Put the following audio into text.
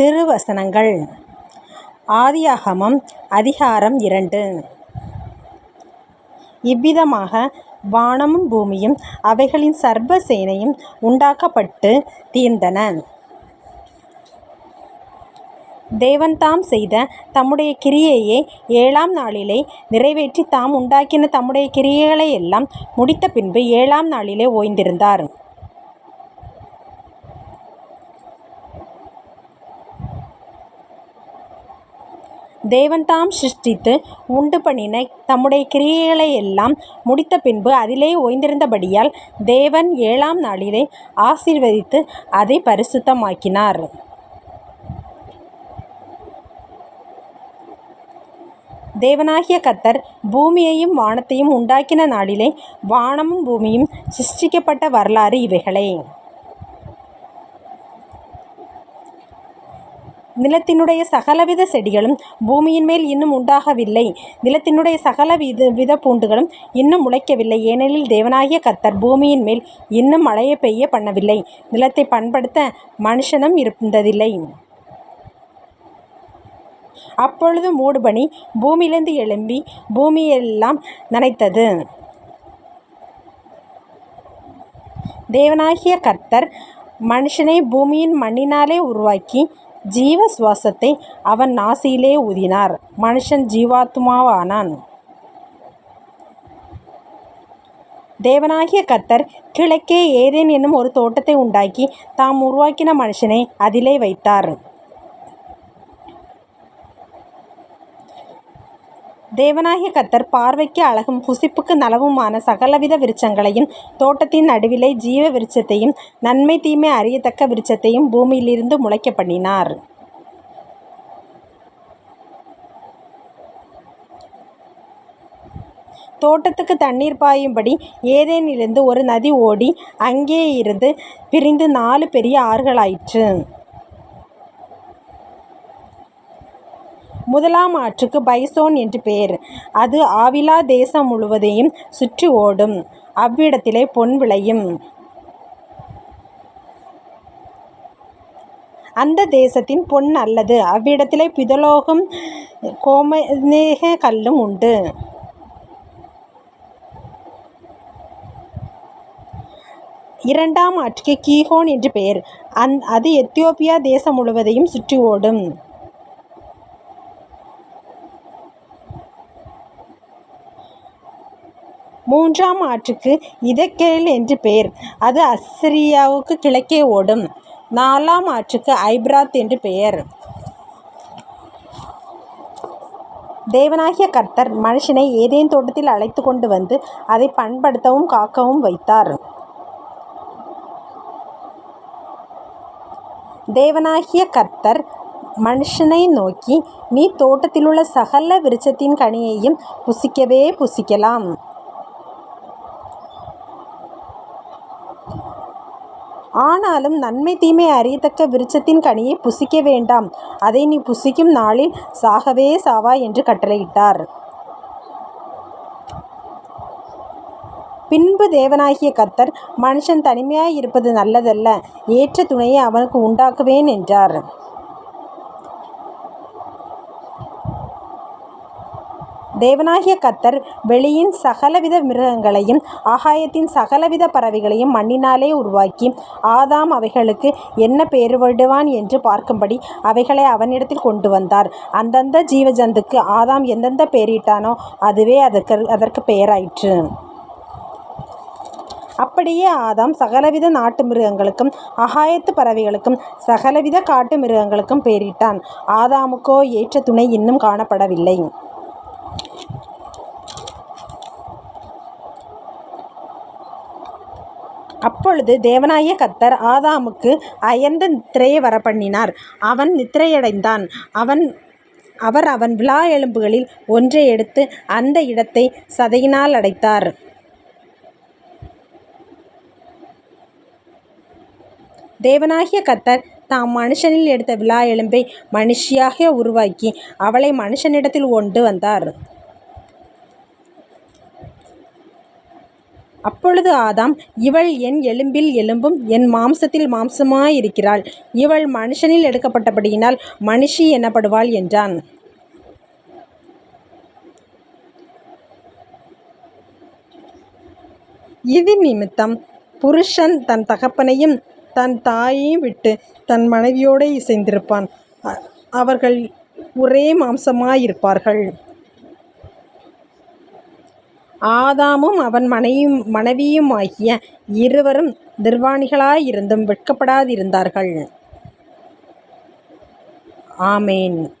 திருவசனங்கள் ஆதியாகமம் அதிகாரம் இரண்டு இவ்விதமாக வானமும் பூமியும் அவைகளின் சர்வ சேனையும் உண்டாக்கப்பட்டு தீர்ந்தன. தேவன் தாம் செய்த தம்முடைய கிரியையை ஏழாம் நாளிலே நிறைவேற்றி தாம் உண்டாக்கின தம்முடைய கிரியைகளை எல்லாம் முடித்த பின்பு ஏழாம் நாளிலே ஓய்ந்திருந்தார். தேவன் தாம் சிருஷ்டித்து உண்டுபண்ணின தம்முடைய கிரியைகளையெல்லாம் முடித்தபின்பு அதிலே ஓய்ந்திருந்தபடியால் தேவன் ஏழாம் நாளிலே ஆசீர்வதித்து அதை பரிசுத்தமாக்கினார். தேவனாகிய கத்தர் பூமியையும் வானத்தையும் உண்டாக்கின நாளிலே வானமும் பூமியும் சிருஷ்டிக்கப்பட்ட வரலாறு இவைகளே. நிலத்தினுடைய சகலவித செடிகளும் பூமியின் மேல் இன்னும் உண்டாகவில்லை நிலத்தினுடைய சகல வித வித பூண்டுகளும் இன்னும் முளைக்கவில்லை ஏனெனில் தேவனாகிய கர்த்தர் பூமியின்மேல் இன்னும் மழையை பெய்ய பண்ணவில்லை நிலத்தை பண்படுத்த மனுஷனும் இருந்ததில்லை. அப்பொழுது மூடுபனி பூமியிலிருந்து எழும்பி பூமியெல்லாம் நனைத்தது. தேவனாகிய கர்த்தர் மனுஷனை பூமியின் மண்ணினாலே உருவாக்கி ஜீவ சுவாசத்தை அவன் நாசியிலே ஊதினார் மனுஷன் ஜீவாத்மாவானான் தேவனாகிய கத்தர் கிழக்கே ஏதேன் என்னும் ஒரு தோட்டத்தை உண்டாக்கி தாம் உருவாக்கின மனுஷனை அதிலே வைத்தார். தேவனாகிய கத்தர் பார்வைக்கு அழகும் புசிப்புக்கு நலவுமான சகலவித விருச்சங்களையும் தோட்டத்தின் நடுவிலே ஜீவ விருட்சத்தையும் நன்மை தீமை அறியத்தக்க விருட்சத்தையும் பூமியிலிருந்து முளைக்க பண்ணினார். தோட்டத்துக்கு தண்ணீர் பாயும்படி ஏதேனிலிருந்து ஒரு நதி ஓடி அங்கேயிருந்து பிரிந்து நாலு பெரிய ஆறுகளாயிற்று. முதலாம் ஆற்றுக்கு பைசோன் என்று பெயர். அது ஆவிலா தேசம் முழுவதையும் சுற்றி ஓடும். அவ்விடத்திலே பொன் விளையும். அந்த தேசத்தின் பொன் அல்லது அவ்விடத்திலே பிதலோகம் கோமநேக கல்லும் உண்டு. இரண்டாம் ஆற்றுக்கு கீஹோன் என்று பெயர். அந் அது எத்தியோப்பியா தேசம் முழுவதையும் சுற்றி ஓடும். மூன்றாம் ஆற்றுக்கு இதக்கேல் என்று பெயர். அது அசீரியாவுக்குக் கிழக்கே ஓடும். நாலாம் ஆற்றுக்கு ஐப்ராத் என்று பெயர். தேவனாகிய கர்த்தர் மனுஷனை ஏதேன் தோட்டத்தில் அழைத்துக்கொண்டு வந்து அதை பண்படுத்தவும் காக்கவும் வைத்தார். தேவனாகிய கர்த்தர் மனுஷனை நோக்கி நீ தோட்டத்திலுள்ள சகல விருட்சத்தின் கனியையும் புசிக்கவே புசிக்கலாம். ஆனாலும் நன்மை தீமை அறியத்தக்க விருட்சத்தின் கனியை புசிக்க வேண்டாம் அதை நீ புசிக்கும் நாளில் சாகவே சாவா என்று கட்டளையிட்டார். பின்பு தேவனாகிய கர்த்தர் மனுஷன் தனிமையாய் இருப்பது நல்லதல்ல ஏற்ற துணையை அவனுக்கு உண்டாக்குவேன் என்றார். தேவனாகிய கத்தர் வெளியின் சகலவித மிருகங்களையும் ஆகாயத்தின் சகலவித பறவைகளையும் மண்ணினாலே உருவாக்கி ஆதாம் அவைகளுக்கு என்ன பெயரிடுவான் என்று பார்க்கும்படி அவைகளை அவனிடத்தில் கொண்டு வந்தார் அந்தந்த ஜீவஜந்துக்கு ஆதாம் எந்தெந்த பெயரிட்டானோ அதுவே அதற்கு அதற்குப் பெயராயிற்று. அப்படியே ஆதாம் சகலவித நாட்டு மிருகங்களுக்கும் அகாயத்து பறவைகளுக்கும் சகலவித காட்டு மிருகங்களுக்கும் பெயரிட்டான். ஆதாமுக்கோ ஏற்ற துணை இன்னும் காணப்படவில்லை. அப்பொழுது தேவனாகிய கத்தர் ஆதாமுக்கு அயர்ந்த நித்திரையை வரப்பண்ணினார். அவன் நித்திரையடைந்தான். அவர் அவன் விழா எலும்புகளில் ஒன்றை எடுத்து அந்த இடத்தை சதையினால் அடைத்தார். தேவனாகிய கத்தர் தாம் மனுஷனில் எடுத்த விழா எலும்பை மனுஷியாக உருவாக்கி அவளை மனுஷனிடத்தில் கொண்டு வந்தார். அப்பொழுது ஆதாம் இவள் என் எலும்பில் எலும்பும் என் மாம்சத்தில் மாம்சமாயிருக்கிறாள். இவள் மனுஷனில் எடுக்கப்பட்டபடியினால் மனுஷி எனப்படுவாள் என்றான். இது நிமித்தம் புருஷன் தன் தகப்பனையும் தன் தாயையும் விட்டு தன் மனைவியோடே இசைந்திருப்பான். அவர்கள் ஒரே மாம்சமாயிருப்பார்கள். ஆதாமும் அவன் மனையும் மனைவியுமாகிய இருவரும் நிர்வாணிகளாயிருந்தும் வெட்கப்படாதிருந்தார்கள். ஆமேன்.